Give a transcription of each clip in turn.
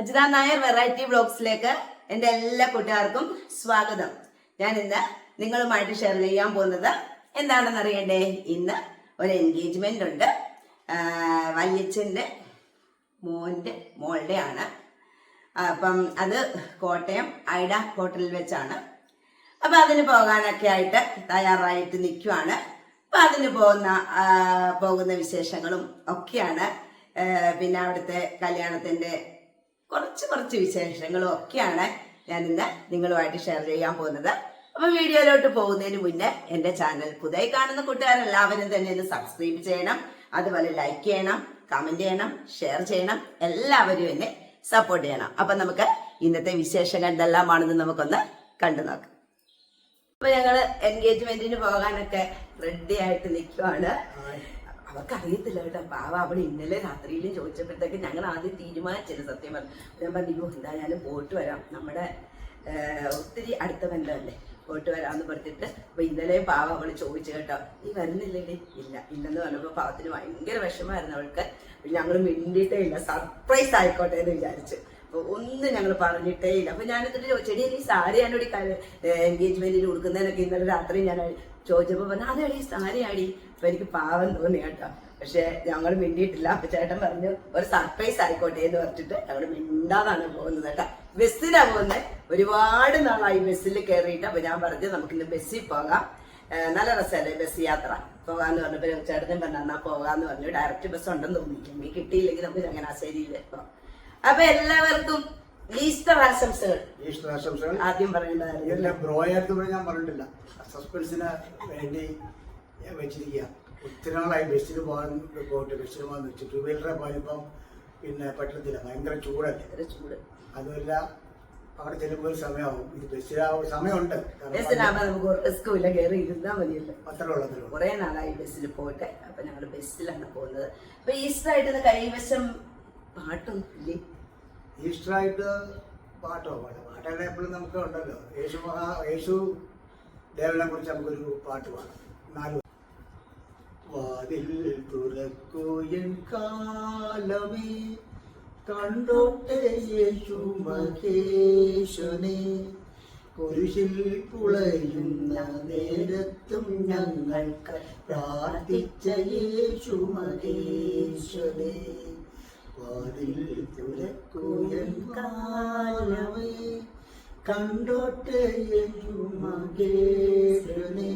Ajitha Nair variety ബ്ലോഗ്സിലേക്ക് എന്റെ എല്ലാ കൂട്ടുകാർക്കും സ്വാഗതം. ഞാൻ ഇന്ന് നിങ്ങളുമായിട്ട് ഷെയർ ചെയ്യാൻ പോകുന്നത് എന്താണെന്ന് അറിയണ്ടേ? ഇന്ന് ഒരു എൻഗേജ്മെന്റ് ഉണ്ട്. വല്യച്ഛന്റെ മോന്റെ മോളുടെ ആണ് അപ്പം അത് കോട്ടയം ഐഡ ഹോട്ടലിൽ വെച്ചാണ്. അപ്പൊ അതിന് പോകാനൊക്കെ ആയിട്ട് തയ്യാറായിട്ട് നിൽക്കുവാണ്. അപ്പൊ അതിന് പോകുന്ന പോകുന്ന വിശേഷങ്ങളും ഒക്കെയാണ്. പിന്നെ അവിടുത്തെ കല്യാണത്തിന്റെ കുറച്ച് കുറച്ച് വിശേഷങ്ങളും ഒക്കെയാണ് ഞാൻ ഇന്ന് നിങ്ങളുമായിട്ട് ഷെയർ ചെയ്യാൻ പോകുന്നത്. അപ്പൊ വീഡിയോയിലോട്ട് പോകുന്നതിന് മുന്നേ എന്റെ ചാനൽ പുതിയ കാണുന്ന കൂട്ടുകാരെല്ലാവരും തന്നെ ഇത് സബ്സ്ക്രൈബ് ചെയ്യണം. അതുപോലെ ലൈക്ക് ചെയ്യണം കമന്റ് ചെയ്യണം ഷെയർ ചെയ്യണം. എല്ലാവരും എന്നെ സപ്പോർട്ട് ചെയ്യണം. അപ്പൊ നമുക്ക് ഇന്നത്തെ വിശേഷങ്ങൾ എന്തെല്ലാമാണെന്ന് നമുക്കൊന്ന് കണ്ടു നോക്കാം. അപ്പൊ ഞങ്ങൾ എൻഗേജ്മെന്റിന് പോകാനൊക്കെ റെഡി ആയിട്ട് നിൽക്കുവാണ്. അവർക്ക് അറിയത്തില്ല കേട്ടോ. പാവ അവൾ ഇന്നലെ രാത്രിയിലും ചോദിച്ചപ്പോഴത്തേക്ക് ഞങ്ങൾ ആദ്യം തീരുമാനിച്ചില്ല സത്യം പറഞ്ഞു. ഞാൻ പറഞ്ഞു "അയ്യോ, എന്തായാലും പോയിട്ട് വരാം. നമ്മുടെ ഒത്തിരി അടുത്ത ബന്ധമല്ലേ? പോയിട്ട് വരാമെന്ന് പറഞ്ഞിട്ട് അപ്പൊ ഇന്നലെ പാവ അവൾ ചോദിച്ചു കേട്ടോ. നീ വരുന്നില്ലേടി? ഇല്ല. ഇല്ലെന്ന് പറഞ്ഞപ്പോ പാവത്തിന് ഭയങ്കര വിഷമായിരുന്നു അവൾക്ക്. ഞങ്ങൾ മിണ്ടിയിട്ടേ ഇല്ല. സർപ്രൈസ് ആയിക്കോട്ടെ എന്ന് വിചാരിച്ചു. ഒന്നും ഞങ്ങൾ പറഞ്ഞിട്ടേ ഇല്ല. അപ്പൊ ഞാൻ എന്നിട്ട് ചോദിച്ചെടി ഈ സാരി ഞാനോടി എൻഗേജ്മെന്റിന് കൊടുക്കുന്നതിനൊക്കെ ഇന്നലെ രാത്രി ഞാൻ ചോദിച്ചപ്പോ പറഞ്ഞു സാരി ആടി അപ്പൊ എനിക്ക് പാവം തോന്നി കേട്ടോ. പക്ഷെ ഞങ്ങൾ മിണ്ടിയിട്ടില്ല. അപ്പൊ ചേട്ടൻ പറഞ്ഞു ഒരു സർപ്രൈസ് ആയിക്കോട്ടെ എന്ന് പറഞ്ഞിട്ട് ഞങ്ങൾ മിണ്ടാതാണ് പോകുന്നത് കേട്ടോ. ബസ്സിനാ പോകുന്നത് ഒരുപാട് നാളായി ബസ്സിൽ കയറിയിട്ട് അപ്പൊ ഞാൻ പറഞ്ഞു നമുക്കിന്ന് ബസ്സിൽ പോകാം. നല്ല രസമല്ലേ ബസ് യാത്ര? പോകാന്ന് പറഞ്ഞപ്പോ ചേട്ടനും പറഞ്ഞു എന്നാ പോകാന്ന് പറഞ്ഞു. ഡയറക്റ്റ് ബസ് ഉണ്ടെന്ന് തോന്നി ഇനി കിട്ടിയില്ലെങ്കിൽ നമുക്ക് ചങ്ങനാശ്ശേരിയിൽ പോകാം അപ്പൊ എല്ലാവർക്കും ഈസ്റ്റർ ആശംസകൾ. ഈസ്റ്റർ ആശംസകൾ. ആദ്യം പറയേണ്ടതായിരുന്നു ബ്രോയായിട്ട് ഞാൻ പറഞ്ഞിട്ടില്ല. സസ്പെൻസിന് വേണ്ടി വെച്ചിരിക്കുക ഒത്തിരി നാളായി ബസ്സിൽ പോകാൻ പോയിട്ട് ബസ്സിൽ പോകാൻ വെച്ചു ടൂ വീലറെ പോയപ്പം പിന്നെ പറ്റത്തില്ല ഭയങ്കര ചൂടല്ലേ? ചൂട്. അതുമല്ല അവിടെ ചെല്ലുമ്പോൾ ഒരു സമയമാവും. ഇത് ബസ്സിലാവും സമയമുണ്ട്. ബസ്സിലാകുമ്പോ നമുക്ക് റിസ്ക്കും ഇല്ല കയറി ഇരുന്നാ മതിയല്ലോ. കുറെ നാളായി ബസ്സിൽ പോയിട്ട്. അപ്പൊ ഞങ്ങൾ ബസ്സിലാണ് പോകുന്നത്. അപ്പൊ ഈസ്റ്റർ ആയിട്ട് കൈവശം പാട്ടൊന്നും ഇല്ലേ ഈസ്റ്ററായിട്ട് പാട്ടോ? പാടാം പാട്ടൊക്കെ എപ്പോഴും നമുക്ക് ഉണ്ടല്ലോ. യേശു മഹാ യേശു ദേവനെ കുറിച്ച് നമുക്കൊരു പാട്ട് പാടാം. നാല് വാതിൽ തുറക്കൂ എൻ കാലമേ കണ്ടോട്ടെ യേശു മഹേശനെ കുരിശിൽ പുളയുന്ന നേരത്തും ഞങ്ങൾക്ക് പ്രാർത്ഥിച്ച യേശു മഹേശനെ വാതിൽ തുറക്കൂ എൻ കാലമേ കണ്ടോട്ടെ മഹേശനെ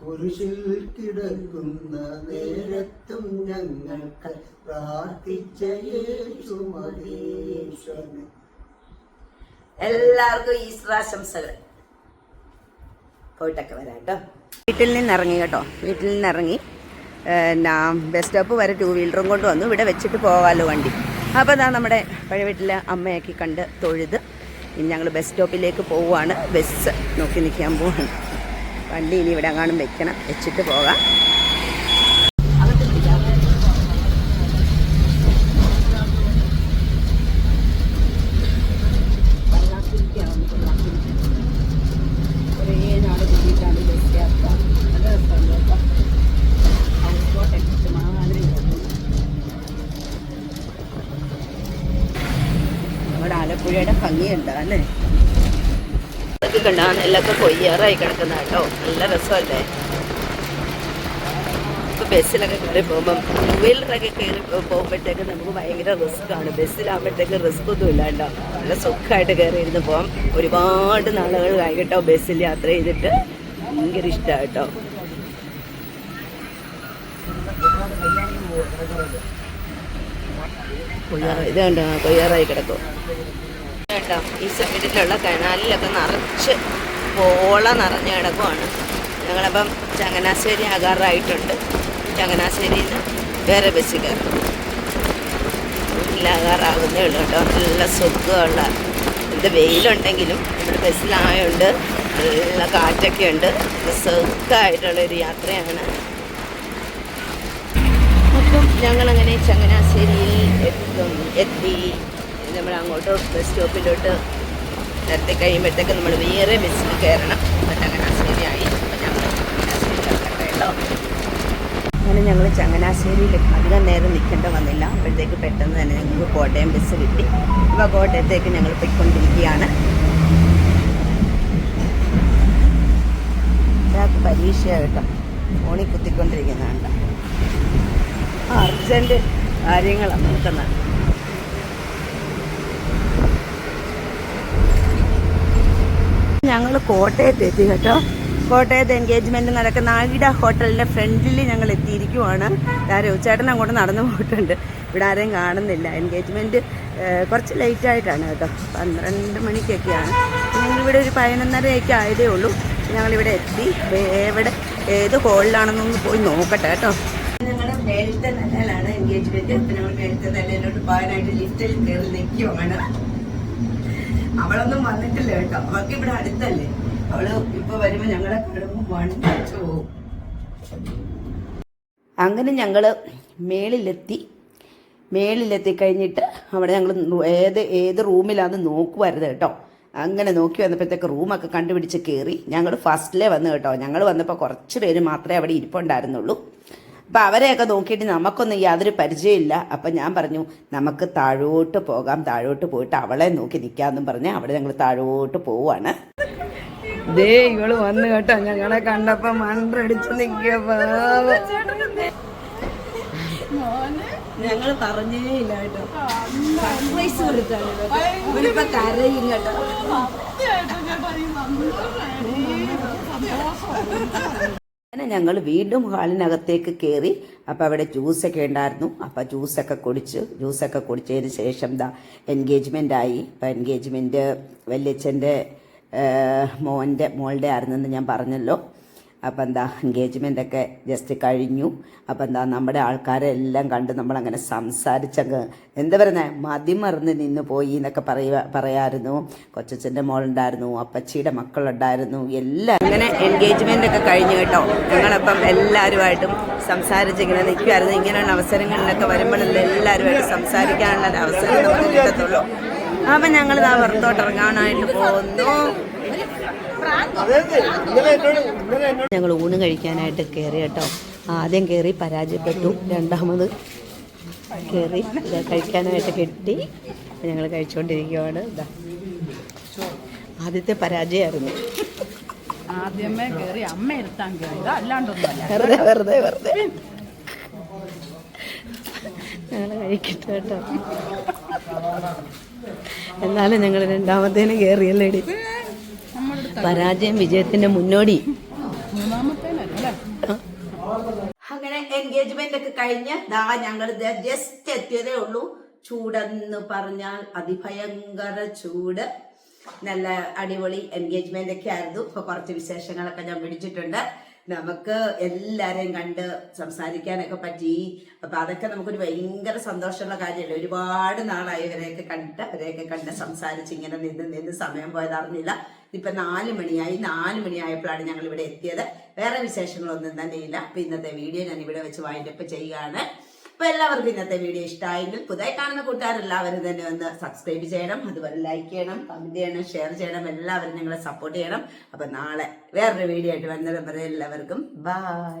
കുരിശിൽ കിടക്കുന്ന നേരത്തും ഞങ്ങൾക്ക് പ്രാർത്ഥിച്ച യേശു മഹേശ്വരനെ. എല്ലാവർക്കും ഈശ്വരാശംസകൾ. പോയിട്ടൊക്കെ വരാം കേട്ടോ. വീട്ടിൽ നിന്ന് ഇറങ്ങി കേട്ടോ. വീട്ടിൽ നിന്ന് ഇറങ്ങി എന്നാ ബസ് സ്റ്റോപ്പ് വരെ ടൂ വീലറും കൊണ്ട് വന്നു. ഇവിടെ വെച്ചിട്ട് പോകാമല്ലോ വണ്ടി. അപ്പോൾ ഇതാ നമ്മുടെ പഴയ വീട്ടിലെ അമ്മയൊക്കെ കണ്ട് തൊഴുത് ഇനി ഞങ്ങൾ ബസ് സ്റ്റോപ്പിലേക്ക് പോവുകയാണ് ബസ് നോക്കി നിൽക്കാൻ പോവാണ്. വണ്ടി ഇനി ഇവിടെ എങ്ങാനും വെക്കണം. വെച്ചിട്ട് പോകാം കുറേ നാൾ കൂടിയിട്ടാണ് ബസ് യാത്ര നല്ല രസമുണ്ട് കേട്ടോ ഹൗസ് ബോട്ടൊക്കെ ഇഷ്ടമാതിരി നമ്മുടെ ആലപ്പുഴയുടെ ഭംഗിയുണ്ട് അല്ലേ? ഇതൊക്കെ കണ്ടാ നെല്ലൊക്കെ കൊയ്യാറായി കിടക്കുന്ന കേട്ടോ. നല്ല രസമല്ലേ? ഇപ്പൊ ബസ്സിലൊക്കെ കയറി പോകുമ്പം ടൂ വീലറൊക്കെ കയറി പോകുമ്പോഴത്തേക്ക് നമുക്ക് ഭയങ്കര റിസ്ക് ആണ്. ബസ്സിലാകുമ്പോഴത്തേക്ക് റിസ്ക് ഒന്നും ഇല്ല കേട്ടോ. നല്ല സുഖമായിട്ട് കയറി ഇരുന്ന് പോകാം ഒരുപാട് നാളുകളായി കേട്ടോ ബസ്സിൽ യാത്ര ചെയ്തിട്ട്. ഭയങ്കര ഇഷ്ടമാണ് കേട്ടോ. ഇത് കണ്ടോ? കൊയ്യാറായി കിടക്കും. കേട്ടോ. ഈ സൈഡിലുള്ള കനാലിലൊക്കെ നിറച്ച് പോള നിറഞ്ഞ് കിടക്കുവാണ്. ഞങ്ങളപ്പം ചങ്ങനാശ്ശേരി ആകാറായിട്ടുണ്ട്. ചങ്ങനാശ്ശേരിയിൽ നിന്ന് വേറെ ബസ് കയറും. വീട്ടിലാകാറാകുന്നേ ഉള്ളൂ കേട്ടോ. നല്ല സുഖമുള്ള എന്ത് വെയിലുണ്ടെങ്കിലും ഇവിടെ ബസ്സിലായതുകൊണ്ട് നല്ല കാറ്റൊക്കെ ഉണ്ട് സുഖമായിട്ടുള്ളൊരു യാത്രയാണ്. അപ്പം ഞങ്ങളങ്ങനെ ചങ്ങനാശ്ശേരിയിൽ എത്തും എത്തി. നമ്മൾ അങ്ങോട്ട് ബസ് സ്റ്റോപ്പിലോട്ട് നിർത്തി കഴിയുമ്പോഴത്തേക്ക് നമ്മൾ വേറെ ബസ്സിൽ കയറണം. അപ്പം ചങ്ങനാശ്ശേരിയായി അപ്പം ഞങ്ങൾ ചങ്ങനാശ്ശേരി കിടക്കട്ടെ കേട്ടോ. അങ്ങനെ ഞങ്ങൾ ചങ്ങനാശ്ശേരിയിൽ അധികം നേരം നിൽക്കേണ്ട വന്നില്ല. അപ്പോഴത്തേക്ക് പെട്ടെന്ന് തന്നെ ഞങ്ങൾക്ക് കോട്ടയം ബസ് കിട്ടി. അപ്പോൾ കോട്ടയത്തേക്ക് ഞങ്ങൾ പോയിക്കൊണ്ടിരിക്കുകയാണ്. ഒരാൾക്ക് പരീക്ഷയാണ് കേട്ടോ. ഫോണിൽ കുത്തിക്കൊണ്ടിരിക്കുന്നുണ്ട്. അർജന്റ് കാര്യങ്ങളാണ്. നോക്കുന്നത് ഞങ്ങൾ കോട്ടയത്ത് എത്തി കേട്ടോ. കോട്ടയത്ത് എൻഗേജ്മെന്റ് നടക്കുന്ന ആഗിഡ ഹോട്ടലിന്റെ ഫ്രണ്ടിൽ ഞങ്ങൾ എത്തിയിരിക്കുവാണ്. ചേട്ടൻ അങ്ങോട്ട് നടന്നു പോയിട്ടുണ്ട്. ഇവിടെ ആരെയും കാണുന്നില്ല. എൻഗേജ്മെന്റ് കുറച്ച് ലേറ്റ് ആയിട്ടാണ് കേട്ടോ. പന്ത്രണ്ട് മണിക്കൊക്കെയാണ്. ഞങ്ങളിവിടെ ഒരു പതിനൊന്നരയൊക്കെ ആയതേ ഉള്ളൂ. ഞങ്ങളിവിടെ എത്തി. എവിടെ ഏത് ഹോളിലാണെന്നൊന്ന് പോയി നോക്കട്ടെ കേട്ടോ. ഞങ്ങളുടെ മേലത്തെ നിലയിലാണ് എൻഗേജ്മെന്റ് ഞങ്ങൾ മേലത്തെ നിലയിലോട്ട് പോകാനായിട്ട് ലിഫ്റ്റിൽ കയറി നിൽക്കുവാണ്. അവളൊന്നും വന്നിട്ടില്ല കേട്ടോ. അവൾക്ക് ഇവിടെ അടുത്തല്ലേ. അവൾ ഇപ്പൊ വരുമ്പോ ഞങ്ങളെ വണ്ടിച്ചു പോകും അങ്ങനെ ഞങ്ങൾ മേളിലെത്തി. മേളിലെത്തി കഴിഞ്ഞിട്ട് അവിടെ ഞങ്ങൾ ഏത് ഏത് റൂമിലാന്ന് നോക്കുമായിരുന്നു കേട്ടോ. അങ്ങനെ നോക്കി വന്നപ്പോഴത്തേക്ക് റൂമൊക്കെ കണ്ടുപിടിച്ച് കയറി ഞങ്ങൾ ഫസ്റ്റിലേ വന്നു കേട്ടോ. ഞങ്ങൾ വന്നപ്പോൾ കുറച്ച് പേര് മാത്രമേ അവിടെ ഇരിപ്പുണ്ടായിരുന്നുള്ളൂ. അപ്പം അവരെയൊക്കെ നോക്കിയിട്ട് നമുക്കൊന്നും യാതൊരു പരിചയമില്ല അപ്പം ഞാൻ പറഞ്ഞു നമുക്ക് താഴോട്ട് പോകാം താഴോട്ട് പോയിട്ട് അവളെ നോക്കി നിൽക്കാമെന്നും പറഞ്ഞ് അവിടെ ഞങ്ങൾ താഴോട്ട് പോവാണ്. ദേ ഇവൾ വന്നു കേട്ടോ ഞങ്ങളെ കണ്ടപ്പോ മണ്ടടിച്ച് നിൽക്കുക ഞങ്ങൾ പറഞ്ഞേ ഇല്ല കേട്ടോ. സർപ്രൈസ് കൊടുത്താണ് ഇവരിപ്പോ കരയും കേട്ടോ. അങ്ങനെ ഞങ്ങൾ വീണ്ടും ഹാളിനകത്തേക്ക് കയറി അപ്പോൾ അവിടെ ജ്യൂസൊക്കെ ഉണ്ടായിരുന്നു. അപ്പോൾ ജ്യൂസൊക്കെ കുടിച്ച് ജ്യൂസൊക്കെ കുടിച്ചതിന് ശേഷം ദാ എൻഗേജ്മെന്റ് ആയി. അപ്പോൾ എൻഗേജ്മെന്റ് വല്യച്ഛന്റെ മോന്റെ മോളുടെ ആയിരുന്നെന്ന് ഞാൻ പറഞ്ഞല്ലോ. അപ്പം എന്താ എൻഗേജ്മെന്റ് ഒക്കെ ജസ്റ്റ് കഴിഞ്ഞു. അപ്പം എന്താ നമ്മുടെ ആൾക്കാരെ എല്ലാം കണ്ട് നമ്മളങ്ങനെ സംസാരിച്ചങ്ങ് എന്താ പറയുന്നത് മതിമറന്ന് നിന്ന് പോയി എന്നൊക്കെ പറയുക പറയായിരുന്നു. കൊച്ചച്ഛന്റെ മോളുണ്ടായിരുന്നു അപ്പച്ചിയുടെ മക്കളുണ്ടായിരുന്നു. എല്ലാം അങ്ങനെ എൻഗേജ്മെന്റ് ഒക്കെ കഴിഞ്ഞു കേട്ടോ. ഞങ്ങളപ്പം എല്ലാവരുമായിട്ടും സംസാരിച്ചിങ്ങനെ നിൽക്കുമായിരുന്നു ഇങ്ങനെയുള്ള അവസരങ്ങളിലൊക്കെ വരുമ്പോഴല്ലേ എല്ലാവരുമായിട്ട് സംസാരിക്കാനുള്ള അവസരം നമുക്ക് കിട്ടത്തുള്ളൂ. അപ്പം ഞങ്ങൾ ഇതാ പുറത്തോട്ട് ഇറങ്ങാനായിട്ട് പോകുന്നു. ഞങ്ങൾ ഊണ് കഴിക്കാനായിട്ട് കയറി കേട്ടോ. ആദ്യം കയറി പരാജയപ്പെട്ടു. രണ്ടാമത് കയറി കഴിക്കാനായിട്ട് കെട്ടി. ഞങ്ങൾ കഴിച്ചുകൊണ്ടിരിക്കുകയാണ് ഇതാ ആദ്യത്തെ പരാജയമായിരുന്നു ആദ്യമേ കയറി അമ്മ എടുത്താൻ കയറിയത് അല്ലാണ്ടൊന്നുമല്ല. വെറുതെ വെറുതെ വെറുതെ. ഞങ്ങൾ കഴിക്കട്ടെ കേട്ടോ. എന്നാലും ഞങ്ങൾ രണ്ടാമത്തേന് കയറിയല്ലേടി പരാജയം വിജയത്തിന്റെ മുന്നോടി. അങ്ങനെ എൻഗേജ്മെന്റ് ഒക്കെ കഴിഞ്ഞ് ദാ ഞങ്ങൾ ജസ്റ്റ് എത്തിയതേ ഉള്ളൂ. ചൂടെന്ന് പറഞ്ഞാൽ അതിഭയങ്കര ചൂട്. നല്ല അടിപൊളി എൻഗേജ്മെന്റ് ഒക്കെ ആയിരുന്നു. ഇപ്പൊ കുറച്ച് വിശേഷങ്ങളൊക്കെ ഞാൻ പിടിച്ചിട്ടുണ്ട് നമുക്ക് എല്ലാരെയും കണ്ട് സംസാരിക്കാനൊക്കെ പറ്റി. അപ്പൊ അതൊക്കെ നമുക്കൊരു ഭയങ്കര സന്തോഷമുള്ള കാര്യമല്ലേ? ഒരുപാട് നാളായി ഇവരെയൊക്കെ കണ്ടിട്ട് അവരെയൊക്കെ കണ്ട് സംസാരിച്ച് ഇങ്ങനെ നിന്ന് നിന്ന് സമയം പോയതറിഞ്ഞില്ല. ഇപ്പൊ നാല് മണിയായി നാല് മണിയായപ്പോഴാണ് ഞങ്ങൾ ഇവിടെ എത്തിയത്. വേറെ വിശേഷങ്ങളൊന്നും തന്നെ ഇല്ല. അപ്പൊ ഇന്നത്തെ വീഡിയോ ഞാൻ ഇവിടെ വെച്ച് വൈൻഡപ്പ് ചെയ്യുകയാണ്. അപ്പൊ എല്ലാവർക്കും ഇന്നത്തെ വീഡിയോ ഇഷ്ടമായെങ്കിൽ പുതിയ കാണുന്ന കൂട്ടുകാർ എല്ലാവരും തന്നെ ഒന്ന് സബ്സ്ക്രൈബ് ചെയ്യണം അതുപോലെ ലൈക്ക് ചെയ്യണം കമന്റ് ചെയ്യണം ഷെയർ ചെയ്യണം എല്ലാവരും നിങ്ങളെ സപ്പോർട്ട് ചെയ്യണം. അപ്പൊ നാളെ വേറൊരു വീഡിയോ ആയിട്ട് വന്നത് എല്ലാവർക്കും ബൈ